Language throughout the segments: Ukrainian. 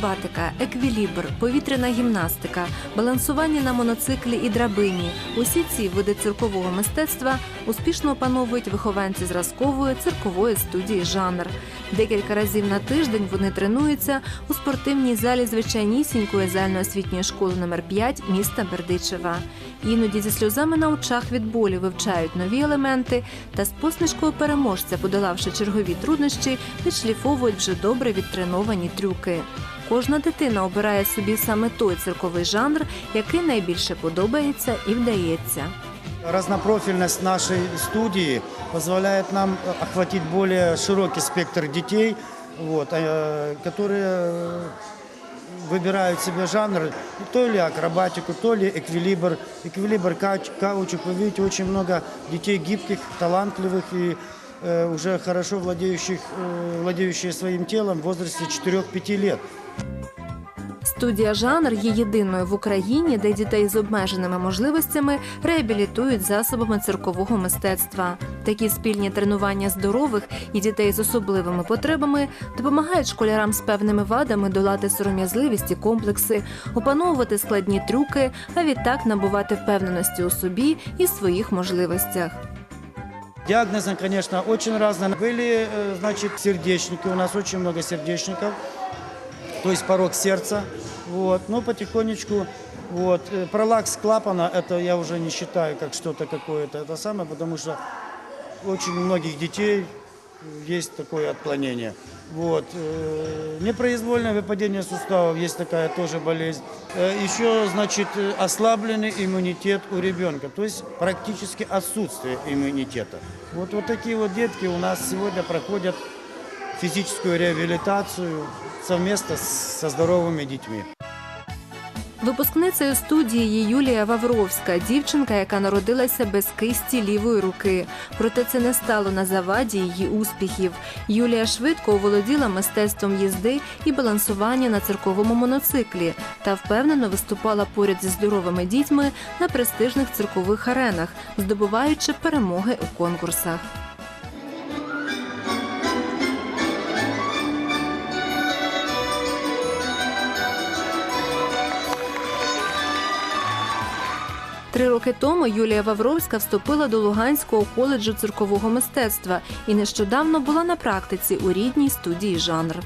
Акробатика, еквілібр, повітряна гімнастика, балансування на моноциклі і драбині усі ці види циркового мистецтва успішно опановують вихованці зразкової циркової студії жанр. Декілька разів на тиждень вони тренуються у спортивній залі звичайнісінької загальноосвітньої школи номер 5 міста Бердичева. Іноді зі сльозами на очах від болі вивчають нові елементи та з посмішкою переможця, подолавши чергові труднощі, відшліфовують вже добре відтреновані трюки Кожна дитина обирає собі саме той цирковий жанр, який найбільше подобається і вдається. Разнопрофильность нашей студии позволяет нам охватить более широкий спектр детей, вот, э, которые э, выбирают себе жанр, то ли акробатику, то ли эквилибр, эквилибр кауч- каучук. Вы видите, очень много детей гибких, талантливых и э, уже хорошо владеющих, э, владеющие своим телом в возрасте 4-5 лет. Студія жанр є єдиною в Україні, де дітей з обмеженими можливостями реабілітують засобами циркового мистецтва. Такі спільні тренування здорових і дітей з особливими потребами допомагають школярам з певними вадами долати сором'язливість і комплекси, опановувати складні трюки, а відтак набувати впевненості у собі і своїх можливостях. Диагнозы, конечно, очень разные. Были, э, значит, сердечники, у нас очень много сердечников, То есть порог сердца, вот, но потихонечку, вот, э, пролакс клапана, это я уже не считаю как что-то какое-то, это самое, потому что очень у многих детей есть такое отклонение. Вот. э, Непроизвольное выпадение суставов, есть такая тоже болезнь. Э, Еще, значит, ослабленный иммунитет у ребенка, то есть практически отсутствие иммунитета. Вот, вот такие вот детки у нас сегодня проходят физическую реабилитацию совместно со здоровыми детьми. Випускницею студії є Юлія Вавровська, дівчинка, яка народилася без кисті лівої руки. Проте це не стало на заваді її успіхів. Юлія швидко оволоділа мистецтвом їзди і балансування на цирковому моноциклі та впевнено виступала поряд зі здоровими дітьми на престижних циркових аренах, здобуваючи перемоги у конкурсах. Три роки тому Юлія Вавровська вступила до Луганського коледжу циркового мистецтва і нещодавно була на практиці у рідній студії жанр.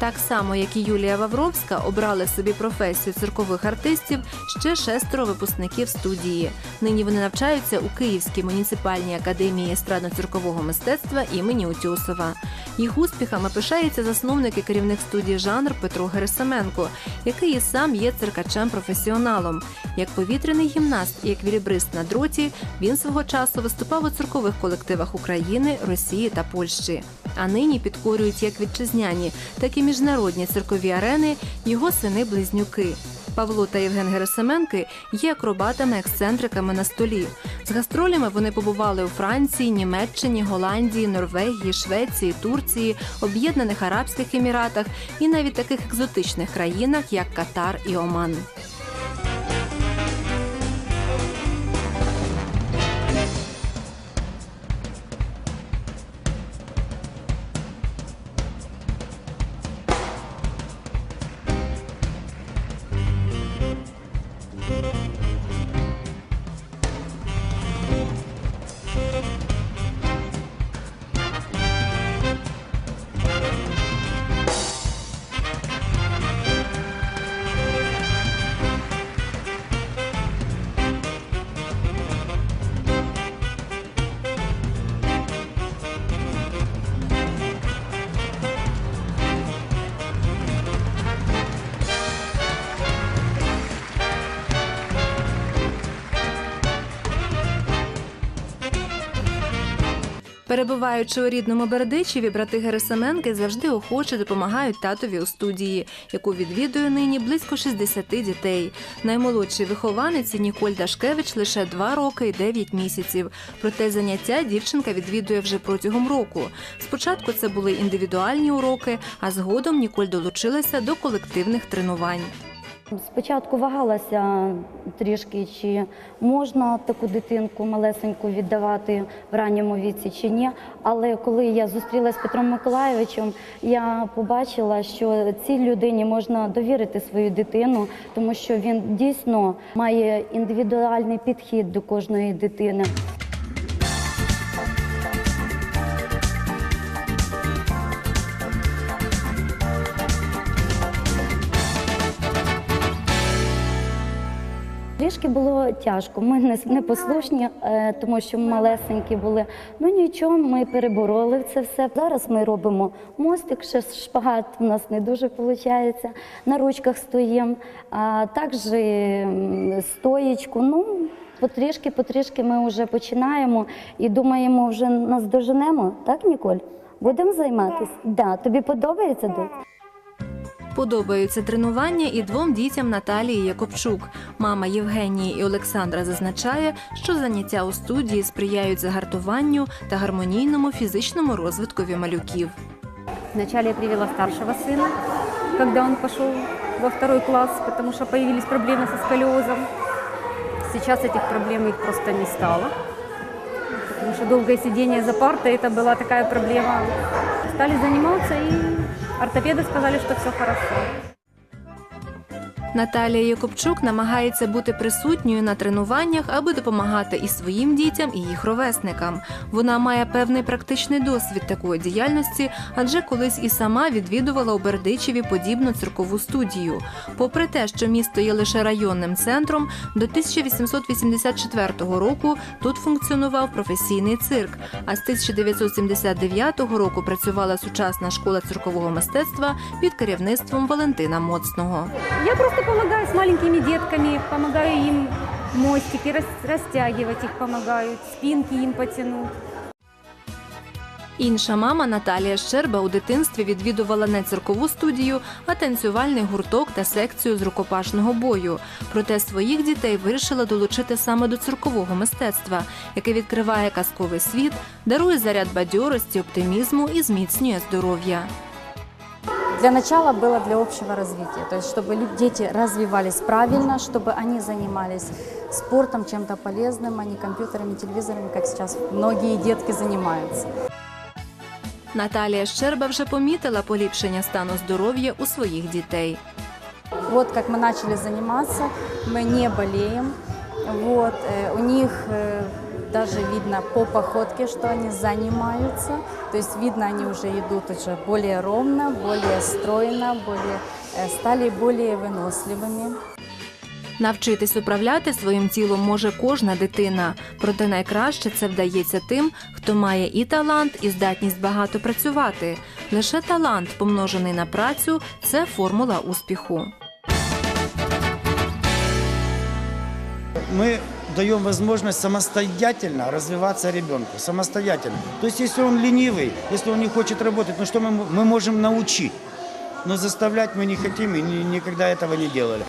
Так само, як і Юлія Вавровська, обрали собі професію циркових артистів ще шестеро випускників студії. Нині вони навчаються у Київській муніципальній академії естрадно-циркового мистецтва імені Утьосова. Їх успіхами пишається засновник і керівник студії жанр Петро Герасименко, який і сам є циркачем-професіоналом. Як повітряний гімнаст і еквілібрист на дроті, він свого часу виступав у циркових колективах України, Росії та Польщі. А нині підкорюють як вітчизняні, так і міжнародні циркові арени його сини-близнюки. Павло та Євген Герасименки є акробатами-ексцентриками на столі. З гастролями вони побували у Франції, Німеччині, Голландії, Норвегії, Швеції, Турції, Об'єднаних Арабських Еміратах і навіть таких екзотичних країнах, як Катар і Оман. Перебуваючи у рідному Бердичеві, брати Герасименки завжди охоче допомагають татові у студії, яку відвідує нині близько 60 дітей. Наймолодшій вихованиці Ніколь Дашкевич лише 2 роки і 9 місяців. Проте заняття дівчинка відвідує вже протягом року. Спочатку це були індивідуальні уроки, а згодом Ніколь долучилася до колективних тренувань. Спочатку вагалася трішки, чи можна таку дитинку малесеньку віддавати в ранньому віці чи ні. Але коли я зустрілася з Петром Миколайовичем, я побачила, що цій людині можна довірити свою дитину, тому що він дійсно має індивідуальний підхід до кожної дитини. Трішки було тяжко. Ми не непослушні, е, тому що малесенькі були. Ну нічого, ми перебороли це все. Зараз ми робимо мостик, ще шпагат у нас не дуже виходить. На ручках стоїмо, а також стоїчку. Ну, потрішки, потрішки ми вже починаємо і думаємо, вже нас доженемо, так, Ніколь? Будемо займатися? Да. Тобі подобається доць? Подобаються тренування і двом дітям Наталії Якобчук. Мама Євгенії і Олександра зазначає, що заняття у студії сприяють загартуванню та гармонійному фізичному розвиткові малюків. Вначале я привела старшего сына, когда он пошел во второй класс, потому что появились проблемы со сколиозом. Сейчас этих проблем их просто не стало, потому что долгое сидение за партой это была такая проблема. Стали заниматься и ортопеды сказали, что все хорошо. Наталія Якобчук намагається бути присутньою на тренуваннях, аби допомагати і своїм дітям, і їх ровесникам. Вона має певний практичний досвід такої діяльності, адже колись і сама відвідувала у Бердичеві подібну циркову студію. Попри те, що місто є лише районним центром, до 1884 року тут функціонував професійний цирк. А з 1979 року працювала сучасна школа циркового мистецтва під керівництвом Валентина Моцного. Я просто помогаю с маленькими детками, помогаю им мостики рас- растягивать их помогаю, спинки им потянуть. Інша мама Наталія Щерба у дитинстві відвідувала не циркову студію, а танцювальний гурток та секцію з рукопашного бою. Проте своїх дітей вирішила долучити саме до циркового мистецтва, яке відкриває казковий світ, дарує заряд бадьорості, оптимізму і зміцнює здоров'я. Для начала было для общего развития, то есть чтобы лю- дети развивались правильно, чтобы они занимались спортом, чем-то полезным, а не компьютерами, телевизорами, как сейчас многие детки занимаются. Наталія Щерба вже помітила поліпшення стану здоров'я у своїх дітей. Вот как мы начали заниматься, мы не болеем, вот, э, у них э, даже видно по походке, что они занимаются, то есть видно, они уже идут уже более ровно, более стройно, более, э, стали более выносливыми. Навчитись управляти своїм тілом може кожна дитина, проте найкраще це вдається тим, хто має і талант, і здатність багато працювати. Лише талант, помножений на працю, це формула успіху. Мы даем возможность самостоятельно развиваться ребенку, самостоятельно. То есть, если он ленивый, если он не хочет работать, ну что мы, м- мы можем научить? Но заставлять мы не хотим и ни- никогда этого не делали.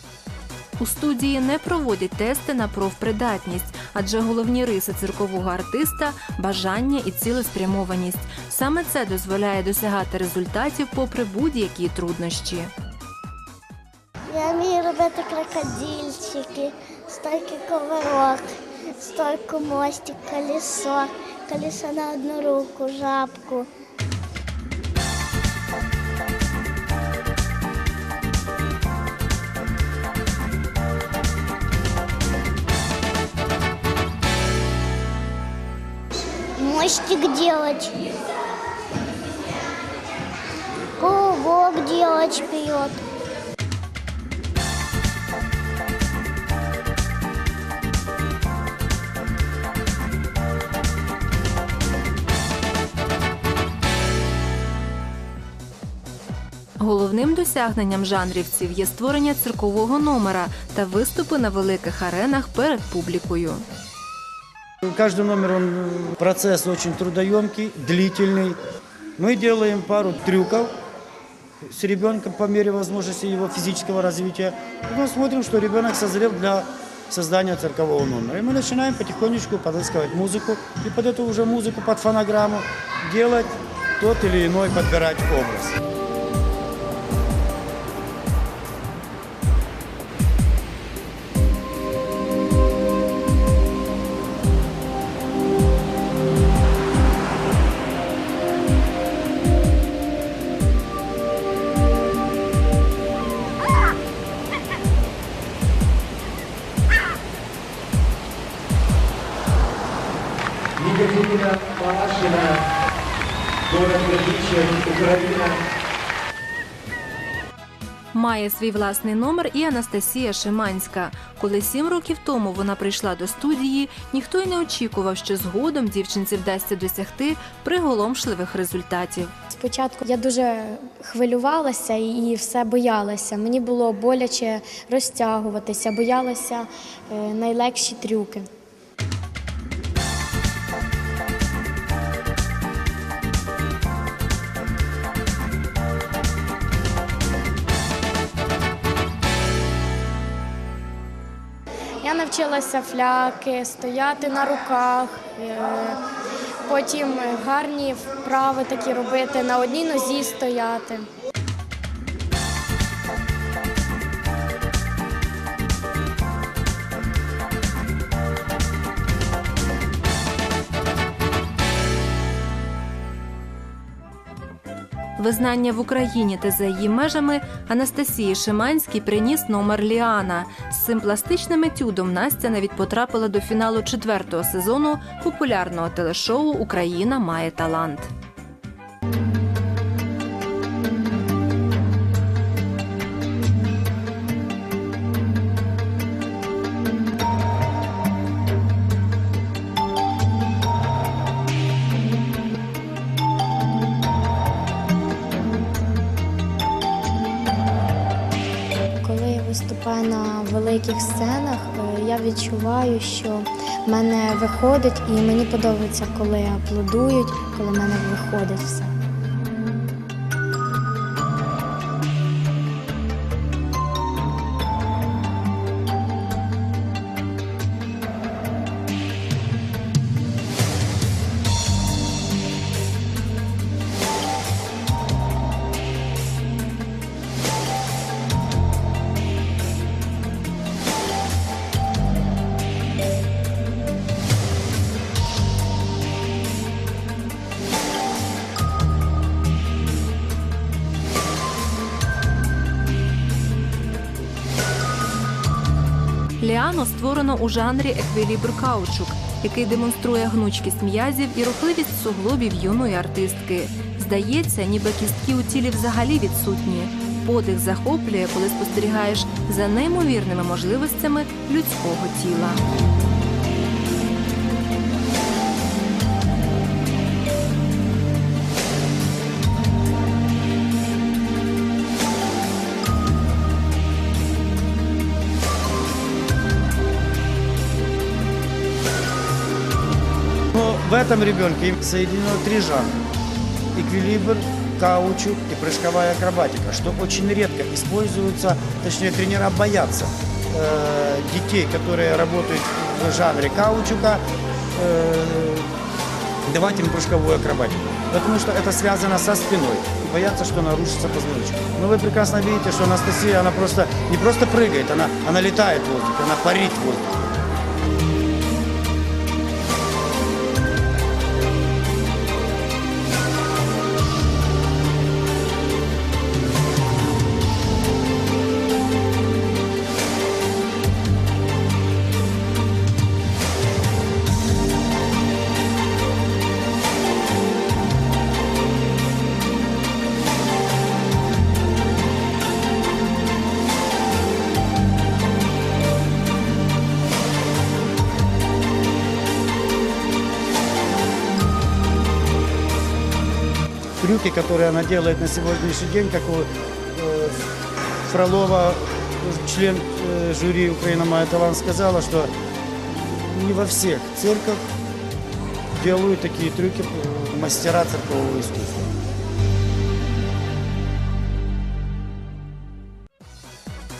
У студії не проводять тести на профпридатність, адже головні риси циркового артиста бажання і цілеспрямованість. Саме це дозволяє досягати результатів попри будь-які труднощі. Я вмію робити крокодильчики, Стойки ковирок, стойку мостик, колесо, колесо на одну руку, жабку. Мостик делать. Кругок делать вперед. Головним досягненням жанрівців є створення циркового номера та виступи на великих аренах перед публікою. Каждый номер, он, э, процесс очень трудоемкий, длительный. Мы делаем пару трюков с ребенком по мере возможности его физического развития. И мы смотрим, что ребенок созрел для создания циркового номера. И мы начинаем потихонечку подыскивать музыку. И под эту уже музыку, под фонограмму делать тот или иной, подбирать образ. Україна. Має свій власний номер і Анастасія Шиманська. Коли сім років тому вона прийшла до студії, ніхто й не очікував, що згодом дівчинці вдасться досягти приголомшливих результатів. Спочатку я дуже хвилювалася і все боялася. Мені було боляче розтягуватися, боялася е, найлегші трюки. Я навчилася фляки, стояти на руках, е, потім гарні вправи такі робити, на одній нозі стояти. Визнання в Україні та за її межами Анастасії Шиманській приніс номер Ліана. З цим пластичним етюдом Настя навіть потрапила до фіналу четвертого сезону популярного телешоу Україна має талант. Великих сценах, е, я відчуваю, що мене виходить, і мені подобається, коли аплодують, коли мене виходить все. Ліану створено у жанрі еквілібр каучук, який демонструє гнучкість м'язів і рухливість суглобів юної артистки. Здається, ніби кістки у тілі взагалі відсутні. Подих захоплює, коли спостерігаєш за неймовірними можливостями людського тіла. Этом ребенке соединено три жанра. Эквилибр, каучук и прыжковая акробатика, что очень редко используются, точнее тренера боятся э, детей, которые работают в жанре каучука, э, давать им прыжковую акробатику. Потому что это связано со спиной. И боятся, что нарушится позвоночник. Но вы прекрасно видите, что Анастасия, она просто не просто прыгает, она, она летает в воздухе, она парит в воздухе. трюки, которые она делает на сегодняшний день, как у э, Фролова, член э, жюри Украина Майя Талант, сказала, что не во всех цирках делают такие трюки э, мастера циркового искусства.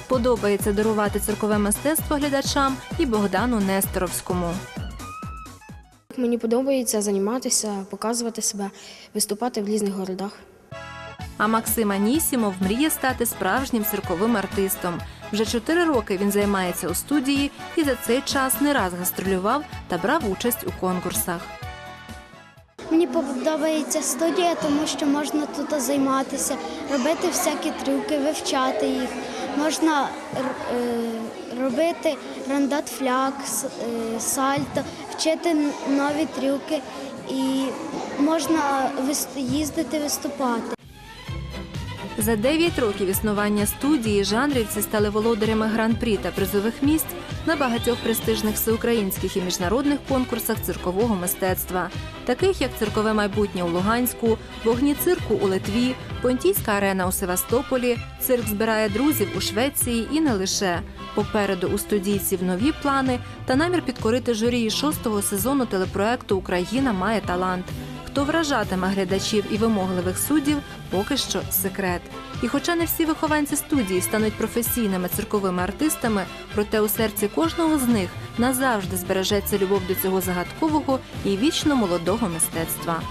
Подобається дарувати циркове мистецтво глядачам і Богдану Нестеровському. Мені подобається займатися, показувати себе, виступати в різних городах. А Максим Анісімов мріє стати справжнім цирковим артистом. Вже чотири роки він займається у студії і за цей час не раз гастролював та брав участь у конкурсах. Мені подобається студія, тому що можна тут займатися, робити всякі трюки, вивчати їх. Можна е, робити рандат фляг, с- е, сальто, вчити нові трюки і можна їздити виступати. За 9 років існування студії жанрівці стали володарями гран-прі та призових місць на багатьох престижних всеукраїнських і міжнародних конкурсах циркового мистецтва, таких як циркове майбутнє у Луганську, вогні цирку у Литві, Понтійська арена у Севастополі, цирк збирає друзів у Швеції і не лише. Попереду у студійців нові плани та намір підкорити журі шостого сезону телепроекту Україна має талант. Хто вражатиме глядачів і вимогливих суддів, поки що секрет. І хоча не всі вихованці студії стануть професійними цирковими артистами, проте у серці кожного з них назавжди збережеться любов до цього загадкового і вічно молодого мистецтва.